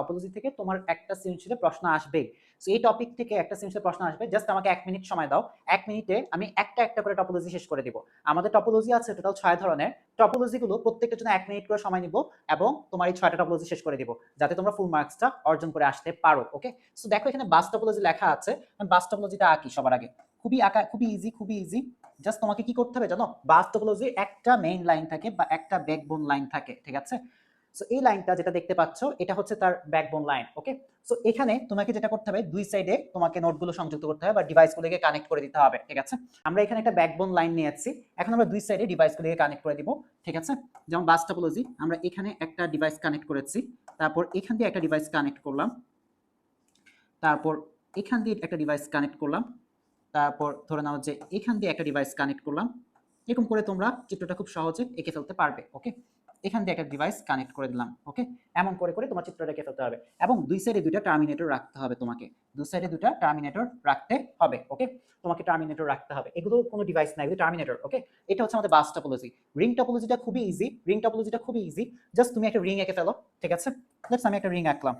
Topology থেকে তোমার একটা সৃজনশীলে প্রশ্ন আসবেই সো এই টপিক থেকে একটা সৃজনশীলে প্রশ্ন আসবে। জাস্ট আমাকে এক মিনিট সময় দাও। এক মিনিটে আমি একটা একটা করে টপোলজি শেষ করে দিব। আমাদের টপোলজি আছে টোটাল ছয় ধরনের। টপোলজিগুলো প্রত্যেকটার জন্য এক মিনিট করে সময় নিব এবং তোমার এই ছয়টা টপোলজি শেষ করে দিব, যাতে তোমরা ফুল মার্কসটা অর্জন করে আসতে পারো ওকে সো দেখো এখানে বাস টপোলজি লেখা আছে। বাস টপোলজিটা আঁকি সবার আগে? খুবই আঁকা খুবই ইজি খুবই ইজি জাস্ট তোমাকে কি করতে হবে জানো? বাস টপোলজির একটা মেইন লাইন থাকে বা একটা ব্যাকবোন লাইন থাকে, ঠিক আছে? সো এই লাইনটা যেটা দেখতে পাচ্ছ, এটা হচ্ছে তার ব্যাকবোন লাইন ওকে সো এখানে তোমাকে যেটা করতে হবে, দুই সাইডে তোমাকে নোটগুলো সংযুক্ত করতে হবে বা ডিভাইসগুলোকে কানেক্ট করে দিতে হবে, ঠিক আছে? আমরা এখানে একটা ব্যাকবোন লাইন নিয়েছি, এখন আমরা দুই সাইডে ডিভাইসগুলোকে কানেক্ট করে দিব, ঠিক আছে? যেমন বাস টপোলজি আমরা এখানে একটা ডিভাইস কানেক্ট করেছি, তারপর এখান দিয়ে একটা ডিভাইস কানেক্ট করলাম, তারপর এখান দিয়ে একটা ডিভাইস কানেক্ট করলাম, তারপর ধরে নাও যে এখান দিয়ে একটা ডিভাইস কানেক্ট করলাম, এরকম করে তোমরা চিত্রটা খুব সহজে এঁকে ফেলতে পারবে ওকে এখান দিয়ে একটা ডিভাইস কানেক্ট করে দিলাম ওকে এমন করে করে তোমার চিত্রটা এঁকে ফেলতে হবে। এবং দুই সাইডে দুইটা টার্মিনেটর রাখতে হবে তোমাকে। দুই সাইডে দুইটা টার্মিনেটর রাখতে হবে ওকে তোমাকে টার্মিনেটর রাখতে হবে। এগুলো কোনো ডিভাইস না, এগুলো টার্মিনেটর ওকে এটা হচ্ছে আমাদের বাস টপোলজি রিং টপোলজিটা খুবই ইজি রিং টপোলজিটা খুবই ইজি জাস্ট তুমি একটা রিং এঁকে ফেলো, ঠিক আছে? জাস্ট আমি একটা রিং আঁকলাম।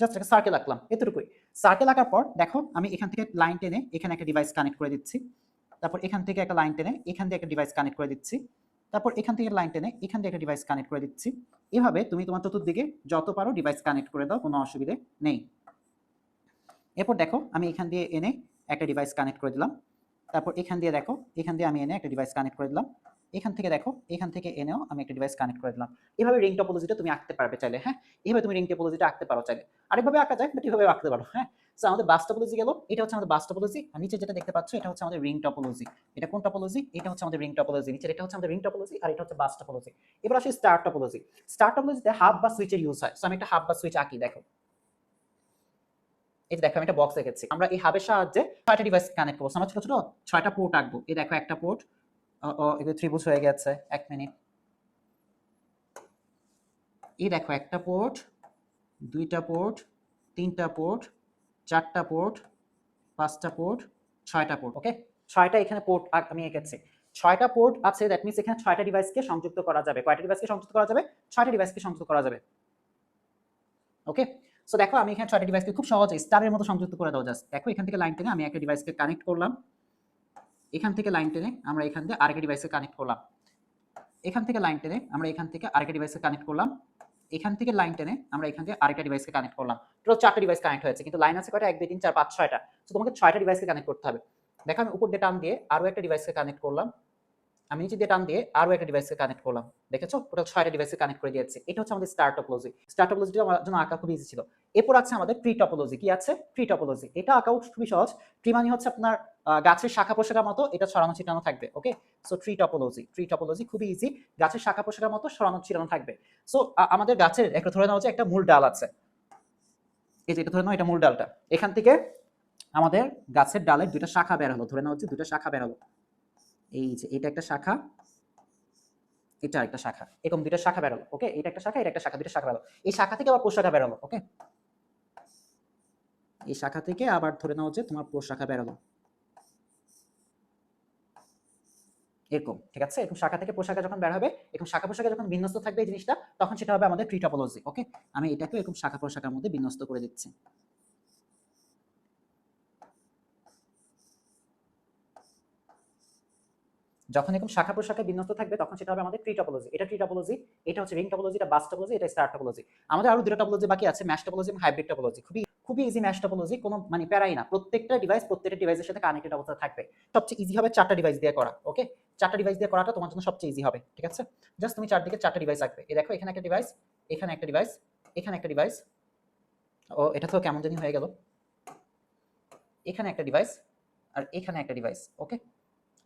জাস্ট একটা সার্কেল আঁকলাম, এতটুকুই। সার্কেল আঁকার পর দেখো, আমি এখান থেকে লাইন টেনে এখানে একটা ডিভাইস কানেক্ট করে দিচ্ছি। তারপর এখান থেকে একটা লাইন টেনে এখান দিয়ে একটা ডিভাইস কানেক্ট করে দিচ্ছি। তারপর এখান থেকে লাইন টেনে এখান দিয়ে একটা ডিভাইস কানেক্ট করে দিচ্ছি। এভাবে তুমি তোমার চতুর্দিকে যত পারো ডিভাইস কানেক্ট করে দাও, কোনো অসুবিধে নেই। এরপর দেখো, আমি এখান দিয়ে এনে একটা ডিভাইস কানেক্ট করে দিলাম। তারপর এখান দিয়ে দেখো, এখান দিয়ে আমি এনে একটা ডিভাইস কানেক্ট করে দিলাম। এখান থেকে দেখো, এখান থেকে এনেও আমি একটা ডিভাইস কানেক্ট করে দিলাম। এভাবে রিং টপোলজিটা তুমি আঁকতে পারবে চাইলে হ্যাঁ? এভাবে তুমি রিং টপোলজিটা আঁকতে পারো চাইলে। আরেকভাবে আঁকা যায় বাট এভাবে আঁকতে পারো হ্যাঁ? সো আমাদের বাস টপোলজি গেল, এটা হচ্ছে আমাদের বাস টপোলজি আর নিচে যেটা দেখতে পাচ্ছ, এটা হচ্ছে আমাদের রিং টপোলজি। এটা কোন টপোলজি? এটা হচ্ছে আমাদের রিং টপোলজি নিচে, এটা হচ্ছে আমাদের রিং টপোলজি, আর এটা হচ্ছে বাস টপোলজি। এবার আসি স্টার টপোলজি। স্টার টপোলজিতে হাফ বা সুইচের ইউজ হয়। সো আমি একটা হাফ বা সুইচ আঁকি, দেখো। এই দেখো, আমি একটা বক্স রেখেছি আমরা এই হাবের সাহায্যে ছয়টা ডিভাইস কানেক্ট করব। আমরা ছোট ছোট ছয়টা পোর্ট আঁকবো। এই দেখো, একটা পোর্ট ও এগুলো ত্রিভুজ হয়ে গেছে, এক মিনিট এই দেখো, একটা পোর্ট দুইটা পোর্ট তিনটা পোর্ট চারটা পোর্ট পাঁচটা পোর্ট ছয়টা পোর্ট ওকে ছয়টা এখানে পোর্ট আমি এঁকেছি। ছয়টা পোর্ট আছে দ্যাট মিনস এখানে ছয়টা ডিভাইসকে সংযুক্ত করা যাবে। কয়টা ডিভাইসকে সংযুক্ত করা যাবে? ছয়টা ডিভাইসকে সংযুক্ত করা যাবে। ওকে সো দেখো, আমি এখানে ছয়টা ডিভাইসকে খুব সহজে স্টারের মতো সংযুক্ত করে দাও জাস্ট দেখো, এখান থেকে লাইন টেনে আমি একটা ডিভাইসকে কানেক্ট করলাম। এখান থেকে লাইন টেনে আমরা এখান থেকে আরেকটা ডিভাইসে কানেক্ট করলাম। এখান থেকে লাইন টেনে আমরা এখান থেকে আরেকটা ডিভাইসে কানেক্ট করলাম। এখান থেকে লাইন টেনে আমরা এখান থেকে আরেকটা ডিভাইসকে কানেক্ট করলাম। টোটাল চারটা ডিভাইস কানেক্ট হয়েছে, কিন্তু লাইন আছে কয়টা? এক, দুই, তিন, চার, পাঁচ, ছয়টা। তো তোমাকে ছয়টা ডিভাইসকে কানেক্ট করতে হবে। দেখো আমি উপর দিয়ে টান দিয়ে আরও একটা ডিভাইসকে কানেক্ট করলাম। আমি নিচে দিয়ে টান দিয়ে আরও একটা ডিভাইসকে কানেক্ট করলাম, দেখেছ? টোটাল ছয়টা ডিভাইসকে কানেক্ট করে দিয়েছে। এটা হচ্ছে আমাদের স্টার টপোলজি স্টার টপোলজিটা আমার জন্য আঁকা খুব ইজি ছিল। এরপর আছে আমাদের প্রি টপোলজি কি আছে? প্রি টপোলজি এটা আঁকাও খুবই সহজ। প্রি মানে হচ্ছে আপনার গাছের শাখা পোশাকার মতো এটা ছড়ানো ছিটানো থাকবে okay so tree topology tree topology খুবই ইজি গাছের শাখা পোশাকার মতো ছড়ানো ছিটানো থাকবে। সো আমাদের গাছের, একটা ধরে নেওয়া হচ্ছে একটা মূল ডাল আছে। এই যে এটা ধরে নাও, এটা মূল ডালটা। এখান থেকে আমাদের গাছের ডালের দুইটা শাখা বের হলো। ধরে নেওয়া হচ্ছে দুইটা শাখা বের হলো। এই যে, এটা একটা শাখা, এটা একটা শাখা, এরকম দুইটা শাখা বেরোলো ওকে এটা একটা শাখা, এটা একটা শাখা, দুইটা শাখা বেরোলো। এই শাখা থেকে আবার প্রশাখা বেরোলো ওকে এই শাখা থেকে আবার ধরে নাও যে তোমার প্রশাখা বেরোলো। এরকম, ঠিক আছে? এরকম শাখা থেকে পোশাকা যখন বের হবে, এরকম শাখা পোশাকা যখন বিন্যস্ত থাকবে এই জিনিসটা, তখন সেটা হবে আমাদের ট্রি টপোলজি ওকে আমি এটাকে এরকম শাখা পোশাকার মধ্যে বিন্যস্ত করে দিচ্ছি। যখন এরকম শাখা প্রশাখা বিন্যস্ত থাকবে, তখন সেটা হবে আমাদের ট্রি টপোলজি এটা ট্রি টপোলজি এটা হচ্ছে রিং টপোলজি এটা বাস টপোলজি এটা স্টার টপোলজি আমাদের আরও দুটো টপোলজি বাকি আছে ম্যাশ টপোলজি এবং হাইব্রিড টপোলজি খুবই খুবই ইজি ম্যাশ টপোলজি কোনো মানে প্যারাই না। প্রত্যেকটা ডিভাইস প্রত্যেকটা ডিভাইসের সাথে কানেক্টেড অবস্থা থাকবে। সবচেয়ে ইজি হবে চারটা ডিভাইস দিয়ে করা ওকে চারটা ডিভাইস দিয়ে করাটা তোমার জন্য সবচেয়ে ইজি হবে, ঠিক আছে? জাস্ট তুমি চারদিকে চারটা ডিভাইস রাখবে। এই দেখো, এখানে একটা ডিভাইস এখানে একটা ডিভাইস এখানে একটা ডিভাইস ও, এটা তো কেমন জানি হয়ে গেল। এখানে একটা ডিভাইস আর এখানে একটা ডিভাইস ওকে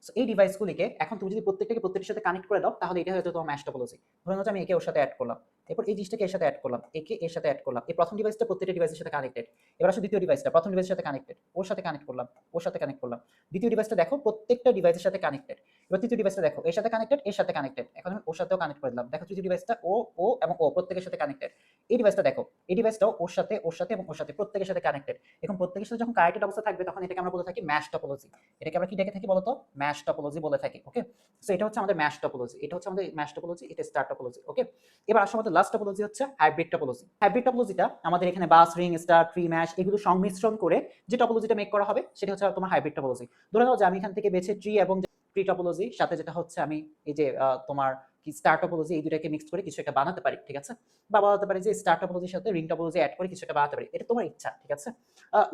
সো এই ডিভাইসগুলিকে এখন তুমি যদি প্রত্যেকটাকে প্রত্যেকের সাথে কানেক্ট করে দাও, তাহলে এটা হয়তো তোমার ম্যাশ টপোলজি ধরে নাও আমি একে ওর সাথে অ্যাড করলাম। এরপর এই জিনিসটাকে এর সাথে অ্যাড করলাম, একে এর সাথে অ্যাড করলাম, এই প্রথম ডিভাইসটা প্রত্যেকটা ডিভাইসের সাথে কানেক্টেড এবার আসলে দ্বিতীয় ডিভাইসটা প্রথম ডিভাইসের সাথে কানেক্টেড ওর সাথে কানেক্ট করলাম, ওর সাথে কানেক্ট করলাম। দ্বিতীয় ডিভাইসটা দেখো প্রত্যেকটা ডিভাইসের সাথে কানেক্টেড এবার তৃতীয় ডিভাইসটা দেখো, এর সাথে কানেক্টেড এর সাথে কানেক্টেড এখন আমি ওর সাথেও কানেক্ট করে দিলাম। দেখো তৃতীয় ডিভাইসটা ও ও এবং ও প্রত্যেকের সাথে কানেক্টেড এই ডিভাইসটা দেখো, এই ডিভাইসটাও ওর সাথে ওর সাথে এবং ওর সাথে প্রত্যেকের সাথে কানেক্টেড এখন প্রত্যেকের সাথে যখন কানেক্টেড অবস্থা থাকবে, তখন এটাকে আমরা বলে থাকি ম্যাশ টপোলজি এটাকে আমরা কি ডেকে থাকি বলতো? ম্যাশ টপোলজি বলে থাকি ওকে সো এটা হচ্ছে আমাদের ম্যাশ টপোলজি এটা হচ্ছে আমাদের ম্যাশ টপোলজি এটা স্টার টপোলজি ওকে এবার আসলে আমাদের লাস্ট টপোলজি হচ্ছে হাইব্রিড টপোলজি হাইব্রিড টপোলজিটা আমাদের এখানে bus ring star tree mesh এগুলো সংমিশ্রণ করে যে টপোলজিটা মেক করা হবে, সেটা হচ্ছে তোমার হাইব্রিড টপোলজি ধরে নাও যে আমি এখান থেকে বেছে ট্রি এবং ট্রি টপোলজি সাথে যেটা হচ্ছে আমি এই যে তোমার কি স্টার টপোলজি এই দুটাকে মিক্স করে কিছু একটা বানাতে পারি, ঠিক আছে? বা বলতে পারি যে স্টার টপোলজির সাথে রিং টপোলজি অ্যাড করে কিছু একটা বানাতে পারি, এটা তোমার ইচ্ছা, ঠিক আছে?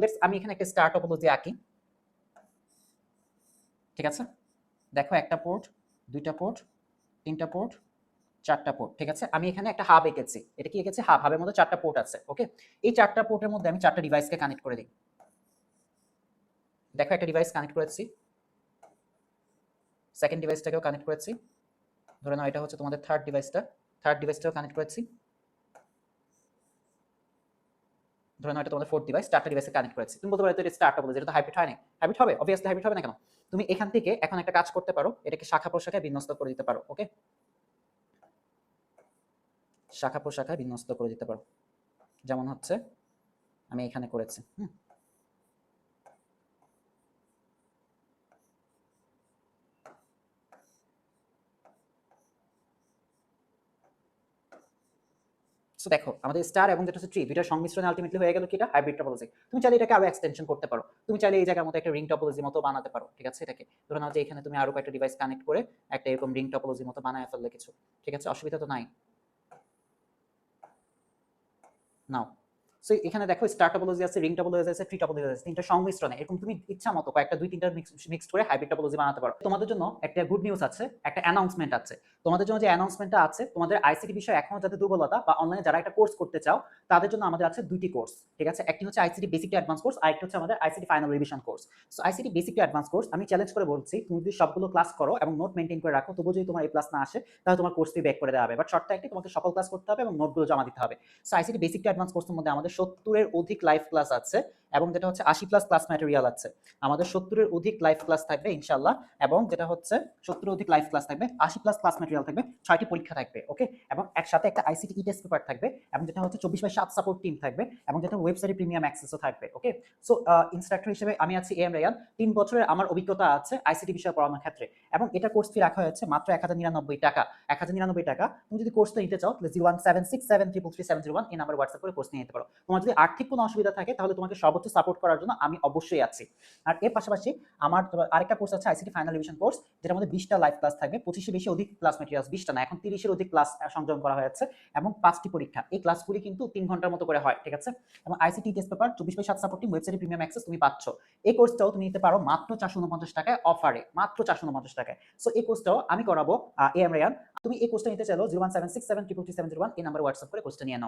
লেটস আমি এখানে একটা স্টার টপোলজি আঁকি। ঠিক আছে? দেখো একটা পোর্ট দুইটা পোর্ট তিনটা পোর্ট চারটা পোর্ট ঠিক আছে? আমি এখানে একটা হাব এঁকেছি। এটা কি এঁকেছি? হাব হাবের মধ্যে চারটা পোর্ট আছে ওকে এই চারটা পোর্টের মধ্যে আমি চারটা ডিভাইসকে কানেক্ট করে দিই। দেখো, একটা ডিভাইস কানেক্ট করেছি। সেকেন্ড ডিভাইসটাকেও কানেক্ট করেছি। ধরে নাও, এটা হচ্ছে তোমাদের থার্ড ডিভাইসটা থার্ড ডিভাইসটাও কানেক্ট করেছি। ধরে নাও, এটা তোমাদের ফোর্থ ডিভাইস চারটা ডিভাইসে কানেক্ট করেছি। তুমি বলতে পারো, এটা বলে যেটা হাইব্রিড হয় না হাইব্রিড হবে? অবভিয়াসলি হাইব্রিড হবে না কেন? তুমি এখান থেকে এখন একটা কাজ করতে পারো, এটাকে শাখা প্রশাখায় বিন্যস্ত করে দিতে পারো ওকে শাখা প্রশাখায় বিন্যস্ত করে দিতে পারো। যেমন হচ্ছে, আমি এখানে করেছি, হুম। সো দেখো, আমাদের স্টার এবং যেটা হচ্ছে ট্রি দুইটার সংমিশ্রণে আলটিমেটলি হয়ে গেল কি এটা? হাইব্রিড টপোলজি তুমি চাইলে এটাকে আরও এক্সটেনশন করতে পারো। তুমি চাইলে এই জায়গার মতো একটা রিং টপোলজি মতো বানাতে পারো, ঠিক আছে এটাকে? ধরে নাও যে এখানে তুমি আরও কয়েকটা ডিভাইস কানেক্ট করে একটা এরকম রিং টপোলজি মতো বানায় ফেললে কিছু, ঠিক আছে? অসুবিধা তো নাই। নাও সো এখানে দেখো স্টার টপোলজি আছে রিং টপোলজি আছে ট্রি টপোলজি আছে, তিনটা সংমিশ্রণে। এরকম তুমি ইচ্ছা মতো কয়েকটা, দুই, তিনটা মিক্স করে হাইব্রিড টপোলজি বানাতে পারো। তোমাদের জন্য একটা গুড নিউজ আছে, একটা অ্যানাউন্সমেন্ট আছে। তোমাদের জন্য যে অ্যানাউন্সমেন্টটা আছে, তোমাদের আইসিটি বিষয়ে এখনও যাদের দুর্বলতা বা অনলাইনে যারা একটা কোর্স করতে চাও, তাদের জন্য আমাদের আছে দুইটি কোর্স ঠিক আছে? একটি হচ্ছে ICT basic to advance course আর একটা হচ্ছে আমাদের ICT final revision course so ICT basic to advance course আমি চ্যালেঞ্জ করে বলছি, তুমি যদি সবগুলো ক্লাস করো এবং নোট মেনটেন করে রাখো তবু যদি তোমার এই ক্লাস না আসে, তাহলে তোমার কোর্স ফি ব্যাক করে দেওয়া হবে। বাট শর্টটা একটি তোমাকে সকল ক্লাস করতে হবে এবং নোটগুলো জমা দিতে হবে। So ICT basic to advance কোর্সের মধ্যে আমাদের সত্তরের অধিক লাইভ ক্লাস আছে এবং যেটা হচ্ছে আশি প্লাস ক্লাস ম্যাটেরিয়াল আছে। আমাদের সত্তরের অধিক লাইভ ক্লাস থাকবে ইনশাল্লাহ এবং যেটা হচ্ছে সত্তরের অধিক লাইভ ক্লাস থাকবে, আশি প্লাস ক্লাস ম্যাটেরিয়াল থাকবে, ছয়টি পরীক্ষা থাকবে ওকে এবং একসাথে একটা আইসিটি ই টেস্ট পেপার থাকবে এবং যেটা হচ্ছে চব্বিশ বাই সাত সাপোর্ট টিম থাকবে এবং যেটা ওয়েবসাইটে প্রিমিয়াম অ্যাক্সেসও থাকবে ওকে সো ইনস্ট্রাক্টর হিসেবে আমি আছি এম রায়ান তিন বছরের আমার অভিজ্ঞতা আছে আইসিটি বিষয়ে পড়ানোর ক্ষেত্রে এবং এটা কোর্স ফি রাখা হয়েছে মাত্র এক হাজার নিরানব্বই টাকা। এক হাজার নিরানব্বই টাকা, তুমি যদি কোর্সটা নিতে চাও, তাহলে zero one seven six seven triple three seven zero one এই নাম্বার হোয়াটসঅ্যাপ করে কোর্স নিয়ে নিতে পারো। তোমার যদি আর্থিক কোনো অসুবিধা থাকে, তাহলে তোমাকে সর্বোচ্চ সাপোর্ট করার জন্য আমি অবশ্যই আছি। আর এর পাশাপাশি আমার আরেকটা কোর্স আছে আইসিটি ফাইনাল রিভিশন কোর্স যেটার মধ্যে বিশটা লাইভ ক্লাস থাকবে, পঁচিশে বেশি অধিক ক্লাস মেটেরিয়ালস বিশটা না, এখন তিরিশের অধিক ক্লাস সংযোজন করা হয়েছে এবং পাঁচটি পরীক্ষা। এই ক্লাসগুলি কিন্তু তিন ঘণ্টার মতো করে হয়, ঠিক আছে? এবং আইসিটি টেস্ট পেপার চব্বিশ বাই সাত সাপোর্টিং ওয়েবসাইটে প্রিমিয়াম অ্যাক্সেস তুমি পাচ্ছ। এই কোর্সটাও তুমি নিতে পারো মাত্র চারশো উনপঞ্চাশ টাকায় অফারে মাত্র চারশো উনপঞ্চাশ টাকায়। সো এই কোর্সটাও আমি করাবো এ এম রেয়ান তুমি এই কোর্সটা নিতে চাইলো zero one seven six seven triple three seven zero one এই নাম্বার হোয়াটসঅ্যাপ করে কোর্সটা নিয়ে নাও।